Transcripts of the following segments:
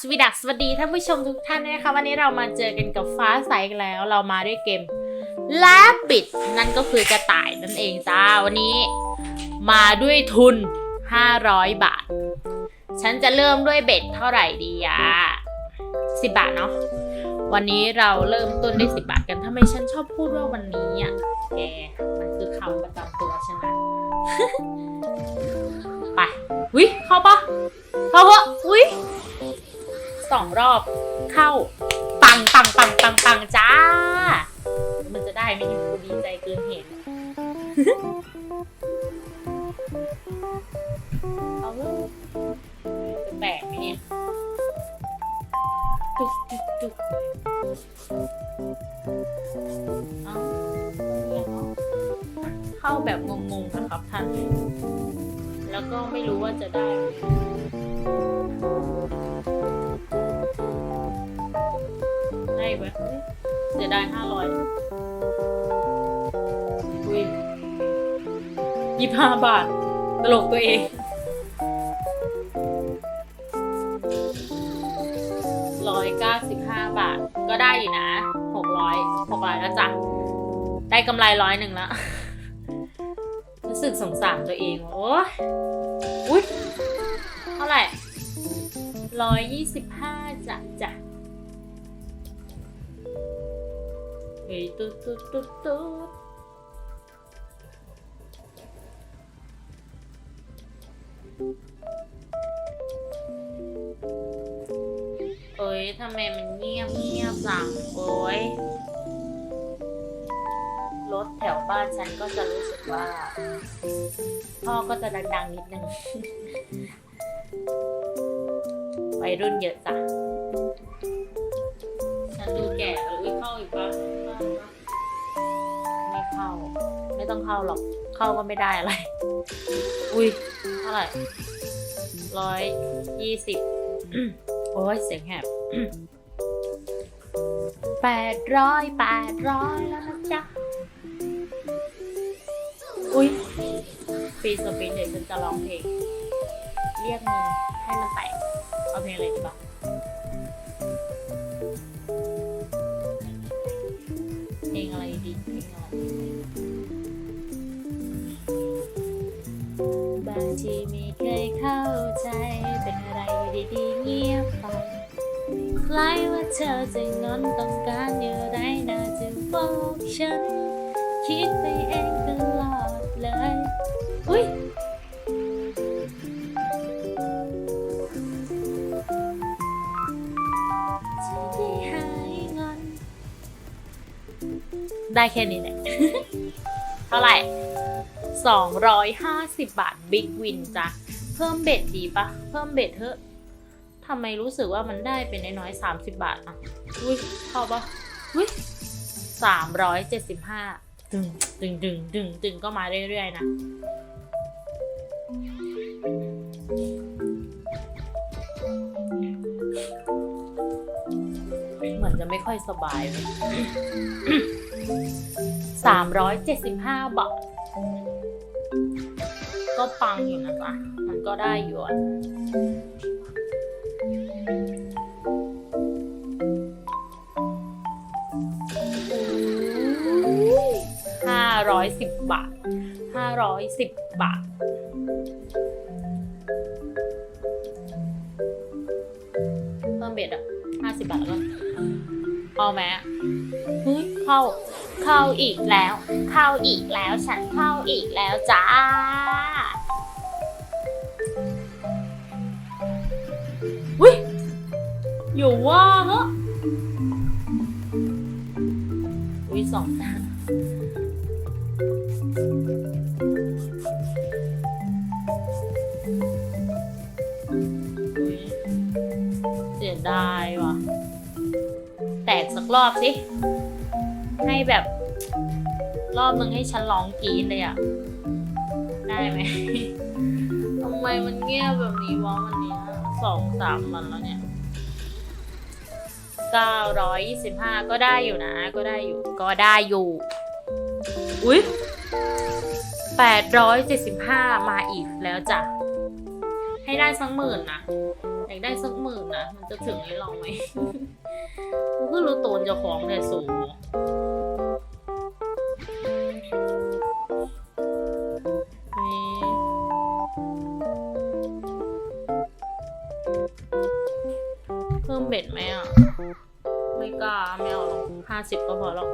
สวีดักสวัสดีท่านผู้ชมทุกท่านนะคะ วันนี้เรามาเจอกันกับฟ้าใสแล้ว เรามาด้วยเกม l a b i t นั่นก็คือกระต่ายนั่นเองจ้าวันนี้ มาด้วยทุน 500 บาท ฉันจะเริ่มด้วยเบ็ดเท่าไหร่ดีอะ10บาทเนาะวันนี้เราเริ่มต้นด้วย10บาทกันทำไมฉันชอบพูดว่าวันนี้อะแกมันคือคำประจำตัวฉันนะไปวิเข้าปะเข้าปะ องรอบเข้าปังปังปังปังปังจ้า มันจะได้ไหมเนี่ยกูดีใจเกินเหตุเอาเลยจะแตกไหมเนี่ยจุกจุกจุกเอาเข้าแบบงงๆนะครับท่าน แล้วก็ไม่รู้ว่าจะได้ ได้ไหมเอ้ยเสียดายห้าร้อยอุ้ยยี่ห้าบาท ตลกตัวเอง ร้อยเก้าสิบห้าบาท ก็ได้อยู่นะหกร้อยหกร้อยแล้วจ้ะ ได้กำไรร้อยหนึ่งแล้ว รู้สึกสงสารตัวเอง โอ้ยอุ้ยเท่าไหร่ร้อยยี่สิบห้าจ้ะจ้ะ เฮ้ยตุ๊ดตุ๊ดตุ๊ดตุ๊ดเอ้ยทำไมมันเงียบเงียบจังโอ้ยรถแถวบ้านฉันก็จะรู้สึกว่า พ่อก็จะดังๆนิดนึงวัยรุ่นเยอะจ้ะฉันดูแก่ ไม่ต้องเข้าหรอก เข้าก็ไม่ได้อะไร อุ้ยเท่าไหร่ร้อยยี่สิบโอ้ยเสียงแหบแปดร้อยแปดร้อยแล้วนะจ๊ะ อุ้ยฟรีสปินเดี๋ยวฉันจะร้องเพลง เรียกเงินให้มันแตกเอาเพลงอะไรดีบ้างเพลงอะไรดีเพลงอะไร ที่ไม่เคยเข้าใจเป็นอะไรอยู่ดีๆเงียบไปคล้ายว่าเธอจะงอนต้องการอะไรน่าจะบอกฉัน คิดไปเองตลอดเลย อุ้ยได้หายงอนได้แค่นี้แหละ เท่าไหร่ 250 บาทบิ๊กวินจ้ะ เพิ่มเบ็ดดีปะ เพิ่มเบ็ดเถอะทำไมรู้สึกว่ามันได้เป็นน้อยๆ30 บาทอะ อุ้ยเข้าปะอุ้ย375ดึงดึงดึงดึงดึงก็มาเรื่อยๆนะเหมือนจะไม่ค่อยสบายเลยสามร้อยเจ็ดสิบห้าบาท ก็ปังอยู่นะจ๊ะ มันก็ได้อยู่อะห้าร้อยสิบบาทห้าร้อยสิบบาทเพิ่มเบ็ดอะห้าสิบบาทแล้วก็เอาไหมอะเฮ้ยเข้า เข้าอีกแล้ว เข้าอีกแล้วฉันเข้าอีกแล้วจ้าวิอยู่ว่าเหรอวิสองจ้าอุ๊ยเสียดายว่ะ แตกสักรอบสิ แบบ รอบนึงให้ฉันร้องกรีดเลยอะได้ไหม ทำไมมันเงียบแบบนี้วะวันนี้สองสามวันแล้วเนี่ยเก้าร้อยยี่สิบห้าก็ได้อยู่นะ ก็ได้อยู่ ก็ได้อยู่ อุ๊ยแปดร้อยเจ็ดสิบห้ามาอีกแล้วจ้ะ ให้ได้สักหมื่นนะอากได้สักหมื่นนะ มันจะถึงให้เราไหมกูก็รู้ตนเจ้าของเนี่สูง เพิ่มเบ็ดไหมอะ ไม่กล้าไม่เอาหรอกห้าสิบก็พอแล้ว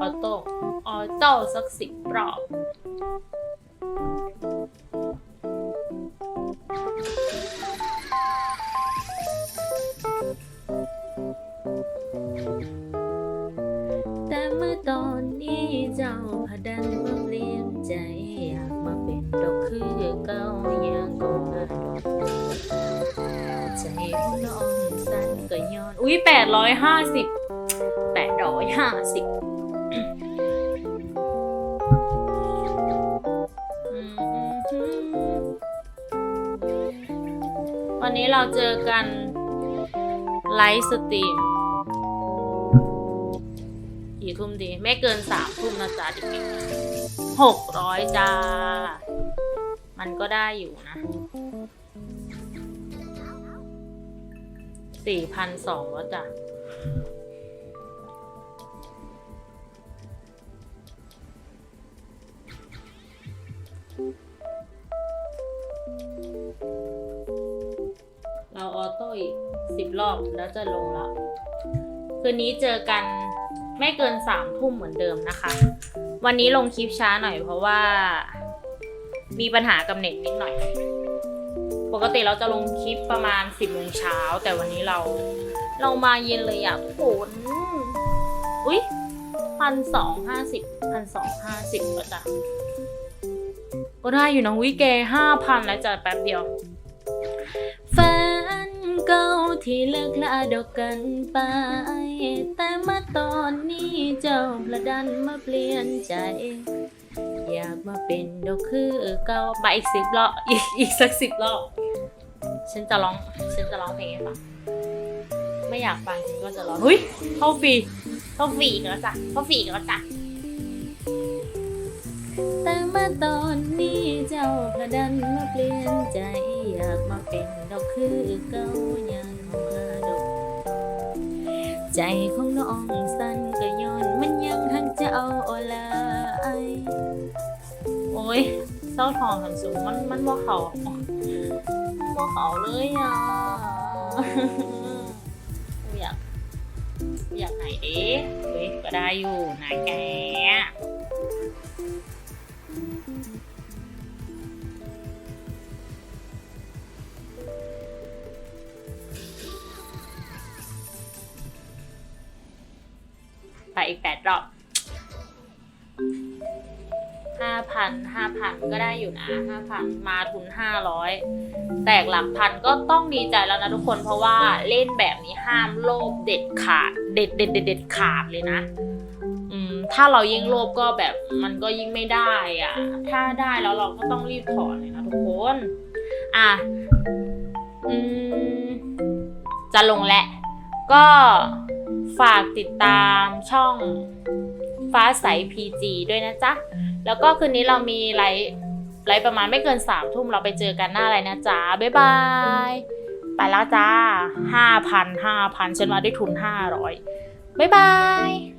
ออโต้ออโต้สักสิบรอบ ใจของน้องสั่นก็ย้อน อุ้ยแปดร้อยห้าสิบแปดร้อยห้าสิบวันนี้เราเจอกันไลฟ์สตรีมกี่ทุ่มดี ไม่เกินสามทุ่มนะจ๊ะเด็กๆหกร้อยจ้า มันก็ได้อยู่นะ สี่พันสองแล้วจ้ะเราออโต้อีกสิบรอบแล้วจะลงแล้ว คืนนี้เจอกันไม่เกินสามทุ่มเหมือนเดิมนะคะ วันนี้ลงคลิปช้าหน่อยเพราะว่า มีปัญหากับเน็ตนิดหน่อย ปกติเราจะลงคลิปประมาณ 10โมงเช้า แต่วันนี้เราเรามาเย็นเลยอะทุกคนอุ๊ยพันสองห้าสิบพันสองห้าสิบก็จ้ะก็ได้อยู่นะวิแกห้าพันแล้วจ้ะแป๊บเดียวแฟนเก่าที่เลิกลาดอกกันไป แต่มาตอนนี้เจ้าพระดันมาเปลี่ยนใจ อยากมาเป็นดอกคือเก่ามาอีกสิบรอบอีกอีกสักสิบรอบ ฉันจะร้อง ฉันจะร้องเพลงให้ฟัง ไม่อยากฟังฉันก็จะร้องเฮ้ยเข้าฟรีเข้าฟรีอีกแล้วจ้ะเข้าฟรีอีกแล้วจ้ะแต่มาตอนนี้เจ้าพระดันมาเปลี่ยนใจ อยากมาเป็นดอกคือเก่ายังมาดอกใจของน้องสั่นก็ย้อนมันยังหักเจ้าอลายโอ้ยเศร้าทองหันสูงมันมันว่าเขา ว่าเขาเลยอะอยากอยากไหนดิเฮ้ยก็ได้อยู่นะแกไปอีกแปดรอบ พันห้าพันก็ได้อยู่นะห้าพันมาทุนห้าร้อยแตกหลักพันก็ต้องดีใจแล้วนะทุกคนเพราะว่าเล่นแบบนี้ห้ามโลภเด็ดขาด เด็ดเด็ดเด็ดเด็ดขาดเลยนะอืมถ้าเรายิ่งโลภก็แบบมันก็ยิ่งไม่ได้อะถ้าได้แล้วเราก็ต้องรีบถอนเลยนะทุกคน อะอืมจะลงแหละ ก็ฝากติดตามช่องฟ้าใส PG ด้วยนะจ๊ะ แล้วก็คืนนี้เรามีไลฟ์ไลฟ์ประมาณไม่เกินสามทุ่มเราไปเจอกันหน้าอะไรนะจ๊ะบ๊ายบายไปแล้วจ้าห้าพันห้าพันฉันมาด้วยทุนห้าร้อยบ๊ายบาย